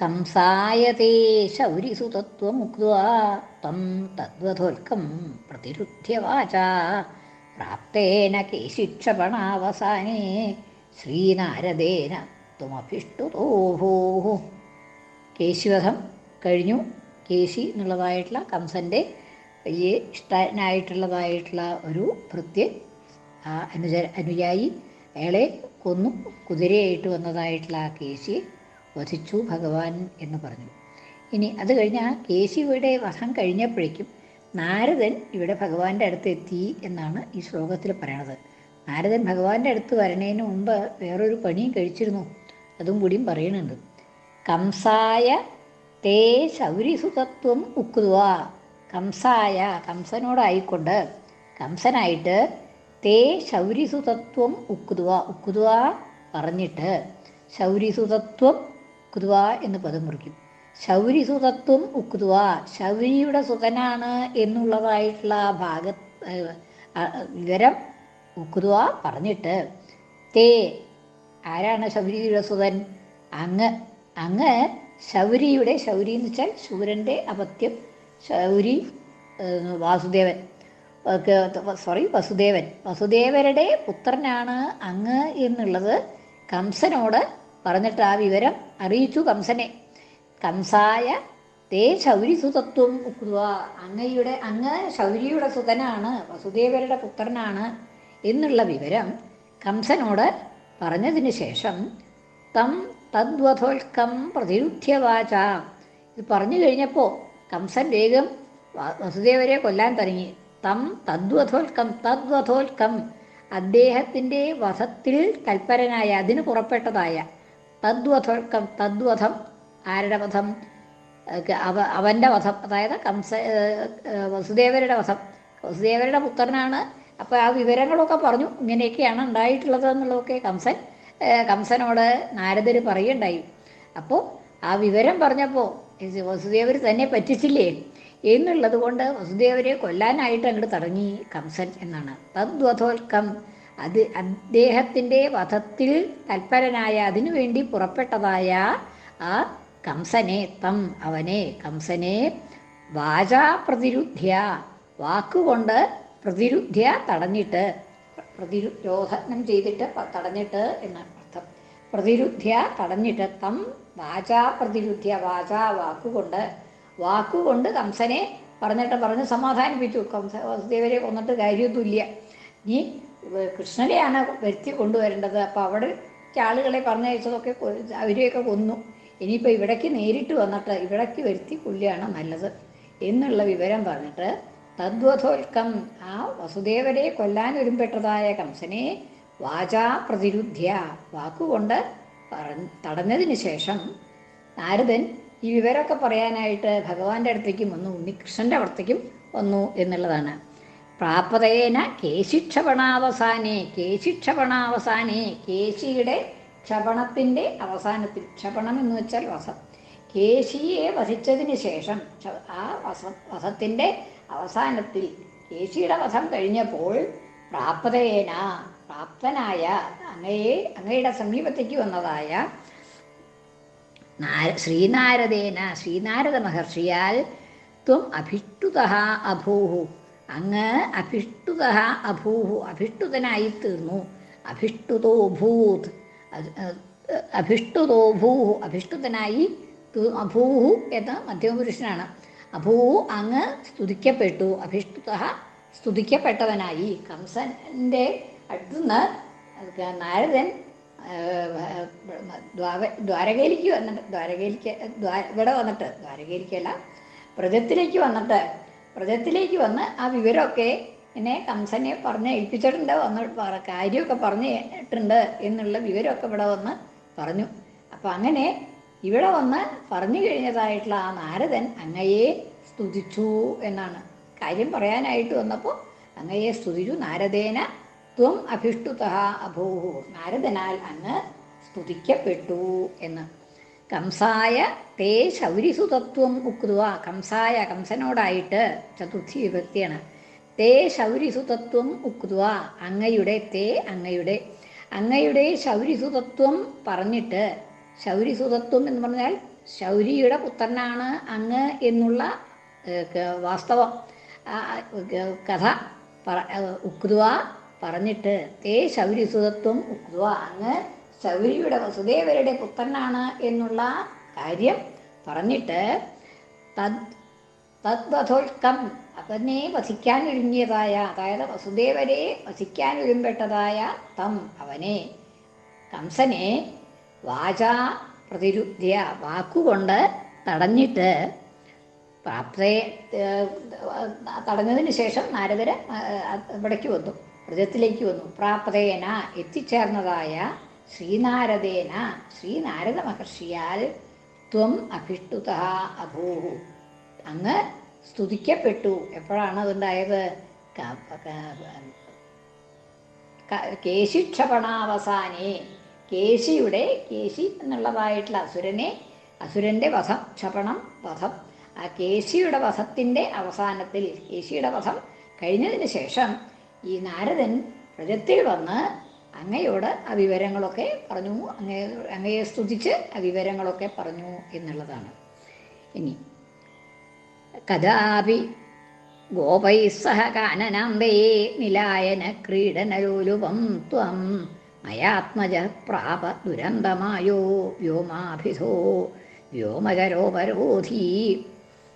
കംസായതേ ത്വം തദ്വധോൽക്കം പ്രതിരുദ്ധ്യവാച. പ്രാപ്തേന കേശിക്ഷപണാവസാനേ. ശ്രീനാരദേന ത്വമഭിഷ്ടുതോഭൂ കേശിവധം കഴിഞ്ഞു. കേശി എന്നുള്ളതായിട്ടുള്ള കംസന്റെ വലിയ ഇഷ്ടനായിട്ടുള്ളതായിട്ടുള്ള ഒരു ഭൃത്യൻ ആ അനുജ അനുയായി. അയാളെ കൊന്നു. കുതിരയായിട്ട് വന്നതായിട്ടുള്ള ആ കേശിയെ വധിച്ചു ഭഗവാൻ എന്ന് പറഞ്ഞു. ഇനി അത് കഴിഞ്ഞ് ആ കേശിയുടെ വധം കഴിഞ്ഞപ്പോഴേക്കും നാരദൻ ഇവിടെ ഭഗവാന്റെ അടുത്ത് എത്തി എന്നാണ് ഈ ശ്ലോകത്തിൽ പറയണത്. നാരദൻ ഭഗവാന്റെ അടുത്ത് വരണേന് മുമ്പ് വേറൊരു പണിയും കഴിച്ചിരുന്നു. അതും കൂടിയും പറയുന്നുണ്ട്. കംസായ തേ ശൗരിസുതത്വം ഉക്കുതുവ കംസായ കംസനോടായിക്കൊണ്ട് കംസനായിട്ട് തേ ശൗരിസുതത്വം ഉക്കുതുവ ഉക്കുതുവ പറഞ്ഞിട്ട് ശൗരിസുതത്വം ഉക്കുതുവ എന്ന് പദം മുറിക്കും. ശൗരിസുതത്വം ഉക്കുതുവ. ശൗരിയുടെ സുതനാണ് എന്നുള്ളതായിട്ടുള്ള ഭാഗ വിവരം ഉക്കുതുവ പറഞ്ഞിട്ട് തേ ആരാണ് ശൗരിയുടെ സുതൻ? അങ്ങ് അങ്ങ് ശൗരിയുടെ ശൗരി എന്ന് വെച്ചാൽ ശൂരന്റെ അപത്യം. ശൗരി വാസുദേവൻ. സോറി വസുദേവൻ. വസുദേവരുടെ പുത്രനാണ് അങ്ങ് എന്നുള്ളത് കംസനോട് പറഞ്ഞിട്ട് ആ വിവരം അറിയിച്ചു കംസനെ. കംസായ തേ ശൗരി സുതത്വം ഉക്കുക അങ്ങയുടെ അങ്ങ് ശൗരിയുടെ സുതനാണ് വസുദേവരുടെ പുത്രനാണ് എന്നുള്ള വിവരം കംസനോട് പറഞ്ഞതിന് ശേഷം തം തദ്വധോൽക്കം പ്രതിരുദ്ധ്യവാച ഇത് പറഞ്ഞു കഴിഞ്ഞപ്പോൾ കംസൻ വേഗം വസുദേവരെ കൊല്ലാൻ തുടങ്ങി. തം തദ്വധോൽക്കം തദ്വധോൽക്കം. അദ്ദേഹത്തിന്റെ വധത്തിൽ തൽപരനായ അതിന് പുറപ്പെട്ടതായ തദ്വധോൽക്കം തദ്വധം ആരുടെ വധം? അവ അവന്റെ വധം. അതായത് കംസ വസുദേവരുടെ വധം. വസുദേവരുടെ പുത്രനാണ്. അപ്പോൾ ആ വിവരങ്ങളൊക്കെ പറഞ്ഞു. ഇങ്ങനെയൊക്കെയാണ് ഉണ്ടായിട്ടുള്ളത് എന്നുള്ളതൊക്കെ കംസൻ കംസനോട് നാരദർ പറയുണ്ടായി. അപ്പോൾ ആ വിവരം പറഞ്ഞപ്പോൾ വസുദേവർ തന്നെ പറ്റിച്ചില്ലേ? എന്നുള്ളത് കൊണ്ട് വസുദേവരെ കൊല്ലാനായിട്ട് അങ്ങോട്ട് തുടങ്ങി കംസൻ എന്നാണ്. തദ്വധോൽക്കം അത് അദ്ദേഹത്തിന്റെ വധത്തിൽ തൽപരനായ അതിനുവേണ്ടി പുറപ്പെട്ടതായ ആ കംസനെ തം അവനെ കംസനെ വാചാ പ്രതിരുദ്ധ്യ വാക്കുകൊണ്ട് പ്രതിരുദ്ധ്യ തടഞ്ഞിട്ട് പ്രതിരോധനം ചെയ്തിട്ട് തടഞ്ഞിട്ട് എന്നാണ് അർത്ഥം. പ്രതിരുദ്ധ്യ തടഞ്ഞിട്ട് തം വാചാ പ്രതിരുദ്ധ്യ വാചാ വാക്കുകൊണ്ട് വാക്കുകൊണ്ട് കംസനെ പറഞ്ഞിട്ട് പറഞ്ഞ് സമാധാനിപ്പിച്ചു. കംസ വസുദേവരെ കൊന്നിട്ട് കാര്യമൊന്നുമില്ല. നീ കൃഷ്ണനെയാണ് വരുത്തി കൊണ്ടുവരേണ്ടത്. അപ്പോൾ അവിടെ ആളുകളെ പറഞ്ഞയച്ചതൊക്കെ അവരെയൊക്കെ കൊന്നു. ഇനിയിപ്പോൾ ഇവിടേക്ക് നേരിട്ട് വന്നിട്ട് ഇവിടേക്ക് വരുത്തി കൊല്ലുകയാണ് നല്ലത് എന്നുള്ള വിവരം പറഞ്ഞിട്ട് തദ്വധോൽക്കം ആ വസുദേവരെ കൊല്ലാൻ ഒരുമ്പെട്ടതായ കംസനെ വാചാ പ്രതിരുദ്ധ്യ വാക്കുകൊണ്ട് തടഞ്ഞതിന് ശേഷം നാരദൻ ഈ വിവരമൊക്കെ പറയാനായിട്ട് ഭഗവാന്റെ അടുത്തേക്കും വന്നു ഉണ്ണികൃഷ്ണന്റെ അടുത്തേക്കും വന്നു എന്നുള്ളതാണ്. പ്രാപതേന കേശിക്ഷപണാവസാനെ കേശിക്ഷപണാവസാനെ കേശിയുടെ ക്ഷപണത്തിന്റെ അവസാനത്തിൽ ക്ഷപണം എന്ന് വെച്ചാൽ വസം. കേശിയെ വധിച്ചതിന് ശേഷം ആ വസ വസത്തിന്റെ അവസാനത്തിൽ കേശിയുടെ വധം കഴിഞ്ഞപ്പോൾ പ്രാപ്തേന പ്രാപ്തനായ അങ്ങയെ അങ്ങയുടെ സമീപത്തേക്ക് വന്നതായ ശ്രീനാരദേന ശ്രീനാരദ മഹർഷിയാൽ ത്വം അഭിഷ്ടുത അഭൂഹു. അങ്ങ് അഭിഷ്ടുത അഭൂഹു. അഭിഷ്ടുതനായി തീർന്നു. അഭിഷ്ടുതോ ഭൂത്. അഭിഷ്ടുതോ ഭൂഹു. അഭിഷ്ടുതനായി അഭൂഹു എന്ന മധ്യമപുരുഷനാണ്. അഭൂഹു അങ്ങ് സ്തുതിക്കപ്പെട്ടു. അഭിഷ്ടുത സ്തുതിക്കപ്പെട്ടവനായി. കംസന്റെ അടുത്തുനിന്ന് നാരദൻ ദ്വാരകയിലേക്ക് വന്നിട്ട് ദ്വാരകയിലേക്ക് ഇവിടെ വന്നിട്ട് ദ്വാരകയിലേക്കല്ല വ്രതത്തിലേക്ക് വന്നിട്ട് വ്രതത്തിലേക്ക് വന്ന് ആ വിവരമൊക്കെ എന്നെ കംസനെ പറഞ്ഞ് ഏൽപ്പിച്ചിട്ടുണ്ട് വന്ന് കാര്യമൊക്കെ പറഞ്ഞിട്ടുണ്ട് എന്നുള്ള വിവരമൊക്കെ ഇവിടെ വന്ന് പറഞ്ഞു. അപ്പം അങ്ങനെ ഇവിടെ വന്ന് പറഞ്ഞു കഴിഞ്ഞതായിട്ടുള്ള ആ നാരദൻ അങ്ങയെ സ്തുതിച്ചു എന്നാണ്. കാര്യം പറയാനായിട്ട് വന്നപ്പോൾ അങ്ങയെ സ്തുതിച്ചു നാരദേന ത്വം അഭിഷ്ടുത അഭൂഹു. നാരദനാൽ അങ്ങ് സ്തുതിക്കപ്പെട്ടു എന്ന്. കംസായ തേ ശൗരിസുതത്വം ഉക്രുവ. കംസായ കംസനോടായിട്ട് ചതുർത്ഥി വിഭക്തിയാണ്. തേ ശൗരിസുതത്വം ഉക്രുവ. അങ്ങയുടെ തേ അങ്ങയുടെ. അങ്ങയുടെ ശൗരിസുതത്വം പറഞ്ഞിട്ട് ശൗരിസുതത്വം എന്ന് പറഞ്ഞാൽ ശൗരിയുടെ പുത്രനാണ് അങ്ങ് എന്നുള്ള വാസ്തവം. കഥ പറ ഉക്രുവ പറഞ്ഞിട്ട് തേ ശൗരിസുതത്വം ഉക്രുവ. അങ്ങ് ശൗരിയുടെ വസുദേവരുടെ പുത്രനാണ് എന്നുള്ള കാര്യം പറഞ്ഞിട്ട് തദ് തദ്വധോൽക്കം അവനെ വസിക്കാനൊരുങ്ങിയതായ അതായത് വസുദേവരെ വസിക്കാനൊരുമ്പെട്ടതായ തം അവനെ കംസനെ വാച പ്രതിരുദ്ധ്യ വാക്കുകൊണ്ട് തടഞ്ഞിട്ട് പ്രാപ്തയെ തടഞ്ഞതിന് ശേഷം നാരദര് ഇവിടേക്ക് വന്നു വ്രതത്തിലേക്ക് വന്നു. പ്രാപ്തേന എത്തിച്ചേർന്നതായ ശ്രീനാരദേന ശ്രീനാരദ മഹർഷിയാൽ ത്വം അഭിഷ്ടുത അഭൂഹു. അങ്ങ് സ്തുതിക്കപ്പെട്ടു. എപ്പോഴാണ് അതുണ്ടായത്? കേശിക്ഷപണാവസാനേ. കേശിയുടെ കേശി എന്നുള്ളതായിട്ടുള്ള അസുരനെ അസുരന്റെ വധം ക്ഷപണം വധം. ആ കേശിയുടെ വധത്തിന്റെ അവസാനത്തിൽ കേശിയുടെ വധം കഴിഞ്ഞതിന് ശേഷം ഈ നാരദൻ വ്രജത്തിൽ വന്ന് അങ്ങയോട് ആ വിവരങ്ങളൊക്കെ പറഞ്ഞു. അങ്ങയെ അങ്ങയെ സ്തുതിച്ച് ആ വിവരങ്ങളൊക്കെ പറഞ്ഞു എന്നുള്ളതാണ്. ഇനി കഥാപി ഗോപൈ സഹ കാനനാംബയെ നിലായന ക്രീഡനലോലുപം ത്വം മയാത്മജ പ്രാപ ദുരന്തമായോ വ്യോമാഭിധോ വ്യോമകരോപരോധി.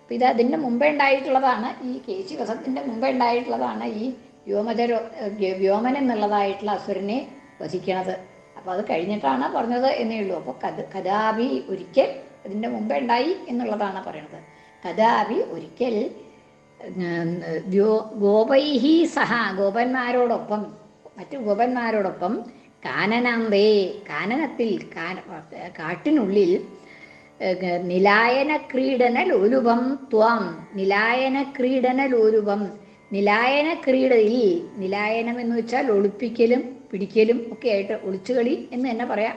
അപ്പം ഇത് അതിന്റെ മുമ്പേ ഉണ്ടായിട്ടുള്ളതാണ് ഈ കേശിവസത്തിന്റെ മുമ്പേ ഉണ്ടായിട്ടുള്ളതാണ് ഈ വ്യോമചരോ വ്യ- വ്യോമൻ എന്നുള്ളതായിട്ടുള്ള അസുരനെ വധിക്കണത് അപ്പോൾ അത് കഴിഞ്ഞിട്ടാണ് പറഞ്ഞത് എന്നേ ഉള്ളൂ. അപ്പോൾ കഥ കഥാപി ഒരിക്കൽ അതിന്റെ മുമ്പേ ഉണ്ടായി എന്നുള്ളതാണ് പറയണത്. കഥാപി ഒരിക്കൽ ഗോപൈഹി സഹ ഗോപന്മാരോടൊപ്പം മറ്റു ഗോപന്മാരോടൊപ്പം കാനനാന്തേ കാനനത്തിൽ കാട്ടിനുള്ളിൽ നിലായന ക്രീഡന ലോലുപം ത്വാം നിലായന ക്രീഡന ലോലുപം നിലായന ക്രീഡയിൽ നിലായനം എന്ന് വെച്ചാൽ ഒളിപ്പിക്കലും പിടിക്കലും ഒക്കെ ആയിട്ട് ഒളിച്ചുകളി എന്ന് തന്നെ പറയാം.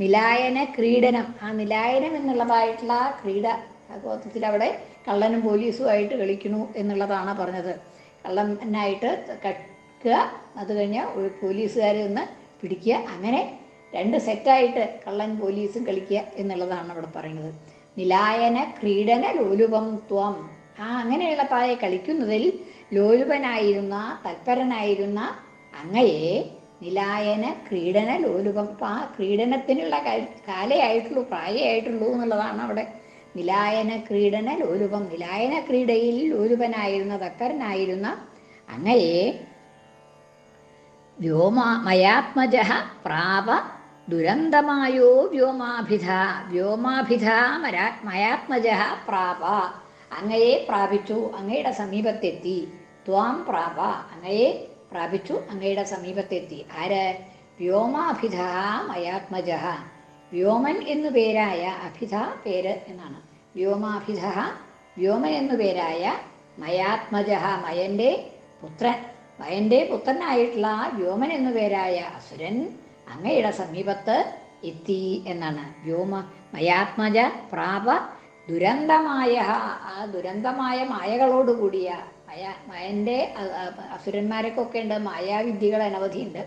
നിലായന ക്രീഡനം. ആ നിലായനം എന്നുള്ളതായിട്ടുള്ള ക്രീഡ ഗോത്രത്തിൽ അവിടെ കള്ളനും പോലീസുമായിട്ട് കളിക്കണു എന്നുള്ളതാണ് പറഞ്ഞത്. കള്ളനായിട്ട് കക്കുക അത് കഴിഞ്ഞ് ഒരു പോലീസുകാർ നിന്ന് പിടിക്കുക. അങ്ങനെ രണ്ട് സെറ്റായിട്ട് കള്ളൻ പോലീസും കളിക്കുക എന്നുള്ളതാണ് അവിടെ പറയുന്നത്. നിലായന ക്രീഡന ലോലുപം ത്വം. ആ അങ്ങനെയുള്ള തായെ കളിക്കുന്നതിൽ ലോലുപനായിരുന്ന തൽപരനായിരുന്ന അങ്ങയെ നിലായന ക്രീഡന ലോലുപം. അപ്പം ആ ക്രീഡനത്തിനുള്ള കാലയായിട്ടുള്ളൂ പ്രായമായിട്ടുള്ളൂ എന്നുള്ളതാണ് അവിടെ. നിലായന ക്രീഡന ലോലുപം. നിലായന ക്രീഡയിൽ ലോലുപനായിരുന്ന തൽപരനായിരുന്ന അങ്ങയെ വ്യോമ മയാത്മജ പ്രാപ ദുരന്തമായോ വ്യോമാഭിധ വ്യോമാഭിധ മരാ മയാത്മജ പ്രാപ അങ്ങയെ പ്രാപിച്ചു അങ്ങയുടെ സമീപത്തെത്തി. ത്വാം പ്രാപ അങ്ങയെ പ്രാപിച്ചു അങ്ങയുടെ സമീപത്തെത്തി. ആര്? വ്യോമാഭിധ മയാത്മജ. വ്യോമൻ എന്നു പേരായ അഭിധ പേര് എന്നാണ്. വ്യോമാഭിധ വ്യോമൻ എന്നു പേരായ മയാത്മജ മയന്റെ പുത്രൻ. മയന്റെ പുത്രനായിട്ടുള്ള വ്യോമൻ എന്നു പേരായ അസുരൻ അങ്ങയുടെ സമീപത്ത് എത്തി എന്നാണ്. വ്യോമ മയാത്മജ പ്രാപ ദുരന്തമായ ആ ദുരന്തമായ മായകളോടുകൂടിയ മയ അ- അസുരന്മാരൊക്കെ ഉണ്ട് മായാവിദ്യകൾ അനവധിയുണ്ട്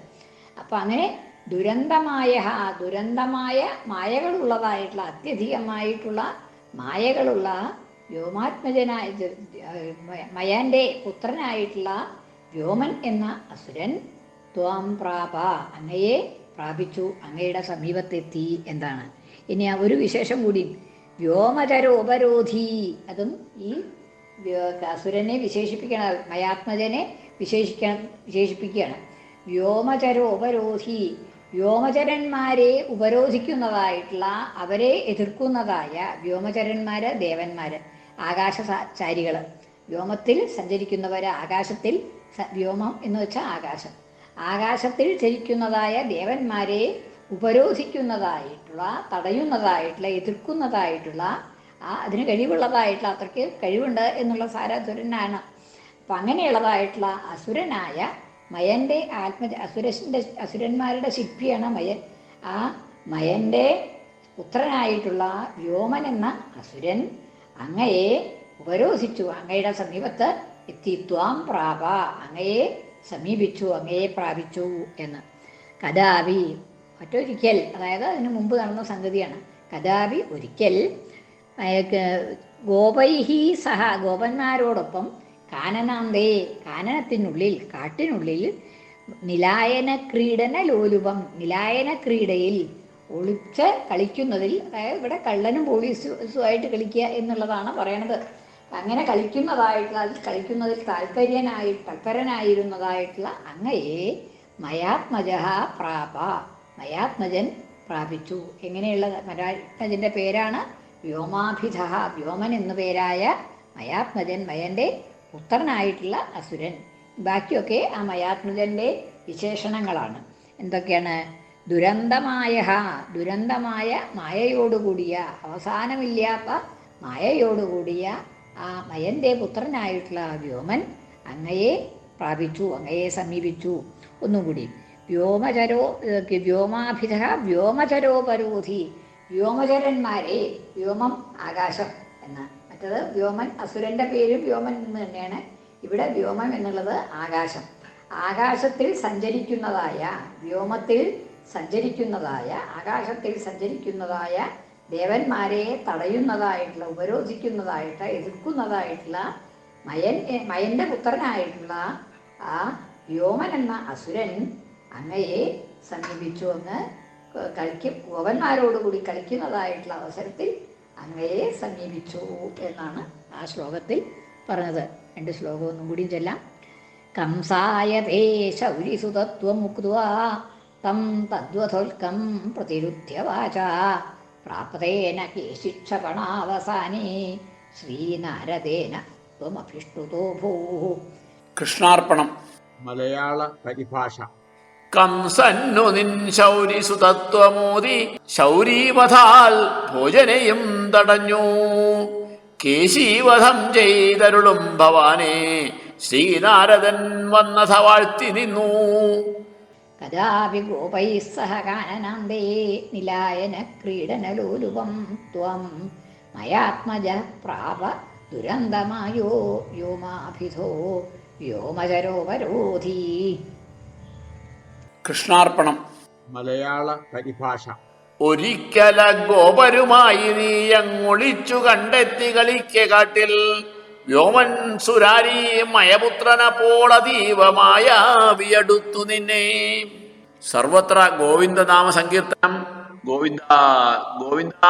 അപ്പം അങ്ങനെ ദുരന്തമായ ദുരന്തമായ മായകളുള്ളതായിട്ടുള്ള അത്യധികമായിട്ടുള്ള മായകളുള്ള വ്യോമാത്മജനായ മയാന്റെ പുത്രനായിട്ടുള്ള വ്യോമൻ എന്ന അസുരൻ ത്വാം പ്രാപ അങ്ങയെ പ്രാപിച്ചു അങ്ങയുടെ സമീപത്തെത്തി എന്താണ് ഇനി ആ ഒരു വിശേഷം കൂടി. വ്യോമചരോപരോധി. അതും ഈ അസുരനെ വിശേഷിപ്പിക്കണം മയാത്മജനെ വിശേഷിക്കണം വിശേഷിപ്പിക്കുകയാണ്. വ്യോമചരോപരോധി. വ്യോമചരന്മാരെ ഉപരോധിക്കുന്നതായിട്ടുള്ള അവരെ എതിർക്കുന്നതായ വ്യോമചരന്മാര് ദേവന്മാര് ആകാശചാരികൾ വ്യോമത്തിൽ സഞ്ചരിക്കുന്നവര് ആകാശത്തിൽ വ്യോമം എന്ന് വെച്ചാൽ ആകാശം. ആകാശത്തിൽ ചരിക്കുന്നതായ ദേവന്മാരെ ഉപരോധിക്കുന്നതായിട്ടുള്ള തടയുന്നതായിട്ടുള്ള എതിർക്കുന്നതായിട്ടുള്ള ആ അതിന് കഴിവുള്ളതായിട്ടുള്ള അത്രയ്ക്ക് കഴിവുണ്ട് എന്നുള്ള സാരാധുരനാണ്. അപ്പം അങ്ങനെയുള്ളതായിട്ടുള്ള അസുരനായ മയന്റെ ആത്മ അസുരന്റെ അസുരന്മാരുടെ ശില്പിയാണ് മയൻ. ആ മയന്റെ പുത്രനായിട്ടുള്ള വ്യോമൻ എന്ന അസുരൻ അങ്ങയെ ഉപരോധിച്ചു അങ്ങയുടെ സമീപത്ത് എത്തിത്വാം പ്രാപ അങ്ങയെ സമീപിച്ചു അങ്ങയെ പ്രാപിച്ചു എന്ന്. കഥാവി മറ്റൊരിക്കൽ അതായത് അതിന് മുമ്പ് നടന്ന സംഗതിയാണ്. കഥാപി ഒരിക്കൽ ഗോപൈഹി സഹ ഗോപന്മാരോടൊപ്പം കാനനാന്തേ കാനനത്തിനുള്ളിൽ കാട്ടിനുള്ളിൽ നിലായന ക്രീഡന ലോലുപം നിലായന ക്രീഡയിൽ ഒളിച്ച് കളിക്കുന്നതിൽ അതായത് ഇവിടെ കള്ളനും പോലീസുമായിട്ട് കളിക്കുക എന്നുള്ളതാണ് പറയണത്. അങ്ങനെ കളിക്കുന്നതായിട്ടുള്ള അതിൽ കളിക്കുന്നതിൽ താല്പര്യനായി തൽപരനായിരുന്നതായിട്ടുള്ള അങ്ങയെ മയാത്മജ പ്രാപ. മയാത്മജൻ പ്രാപിച്ചു. എങ്ങനെയുള്ള മയാത്മജന്റെ പേരാണ്? വ്യോമാഭിധ വ്യോമൻ എന്നു പേരായ മയാത്മജൻ മയന്റെ പുത്രനായിട്ടുള്ള അസുരൻ. ബാക്കിയൊക്കെ ആ മയാത്മജന്റെ വിശേഷണങ്ങളാണ്. എന്തൊക്കെയാണ്? ദുരന്തമായ ദുരന്തമായ മായയോടുകൂടിയ അവസാനമില്ലാത്ത മായയോടുകൂടിയ ആ മയന്റെ പുത്രനായിട്ടുള്ള വ്യോമൻ അങ്ങയെ പ്രാപിച്ചു അങ്ങയെ സമീപിച്ചു. ഒന്നുകൂടി. വ്യോമചരോ വ്യോമാഭിധ വ്യോമചരോപരോധി വ്യോമചരന്മാരെ വ്യോമം ആകാശം എന്നാണ്. മറ്റത് വ്യോമൻ അസുരന്റെ പേര് വ്യോമൻ എന്ന് തന്നെയാണ്. ഇവിടെ വ്യോമം എന്നുള്ളത് ആകാശം. ആകാശത്തിൽ സഞ്ചരിക്കുന്നതായ വ്യോമത്തിൽ സഞ്ചരിക്കുന്നതായ ആകാശത്തിൽ സഞ്ചരിക്കുന്നതായ ദേവന്മാരെ തടയുന്നതായിട്ടുള്ള ഉപരോധിക്കുന്നതായിട്ട് എതിർക്കുന്നതായിട്ടുള്ള മയൻ മയന്റെ പുത്രനായിട്ടുള്ള ആ വ്യോമൻ എന്ന അസുരൻ അങ്ങയെ സമീപിച്ചു വന്ന് കളിക്കും. ഗോപന്മാരോടുകൂടി കളിക്കുന്നതായിട്ടുള്ള അവസരത്തിൽ അങ്ങയെ സമീപിച്ചു എന്നാണ് ആ ശ്ലോകത്തിൽ പറഞ്ഞത്. രണ്ട് ശ്ലോകം ഒന്നും കൂടി ചെല്ലാം. കംസായ തേ തം തദ്വഥോൽക്കം പ്രതിരുദ്ധ്യ വാച പ്രാപ്തേന കേശിക്ഷപണാവസാനേ ശ്രീനാരദേന ത്വമഭിഷ്ടുതോ ഭൂ കൃഷ്ണാർപ്പണം. മലയാള പരിഭാഷ. കംസന്നു നിൻ ശൗരി സുതത്വമോതി ശൗരീവധാൽ ഭോജനയും തടഞ്ഞു. കേശീവധം ചെയ്തരുളും ഭവാനെ ശ്രീനാരദൻ വന്നഥ വാഴ്ത്തി നിന്നു. കഥാപി ഗോപൈ സഹ കാനനാന്തേ നിലായന ക്രീഡനലോലുപം ത്വം. മയാത്മജ പ്രാപ ദുരന്തമായോ വ്യോമാഭിധോ വ്യോമചരോപരോധി കൃഷ്ണാർപ്പണം. മലയാള പരിഭാഷ. ഒരിക്കല ഗോപരുമായി നീ അങ്ങൊളിച്ചു കണ്ടെത്തി കളിക്ക കാട്ടിൽ. വ്യോമൻ സുരാരി മയപുത്രന പോളതീവമായ വിയടുത്തു നിന്നെ. സർവത്ര ഗോവിന്ദനാമ സങ്കീർത്തനം. ഗോവിന്ദ ഗോവിന്ദ.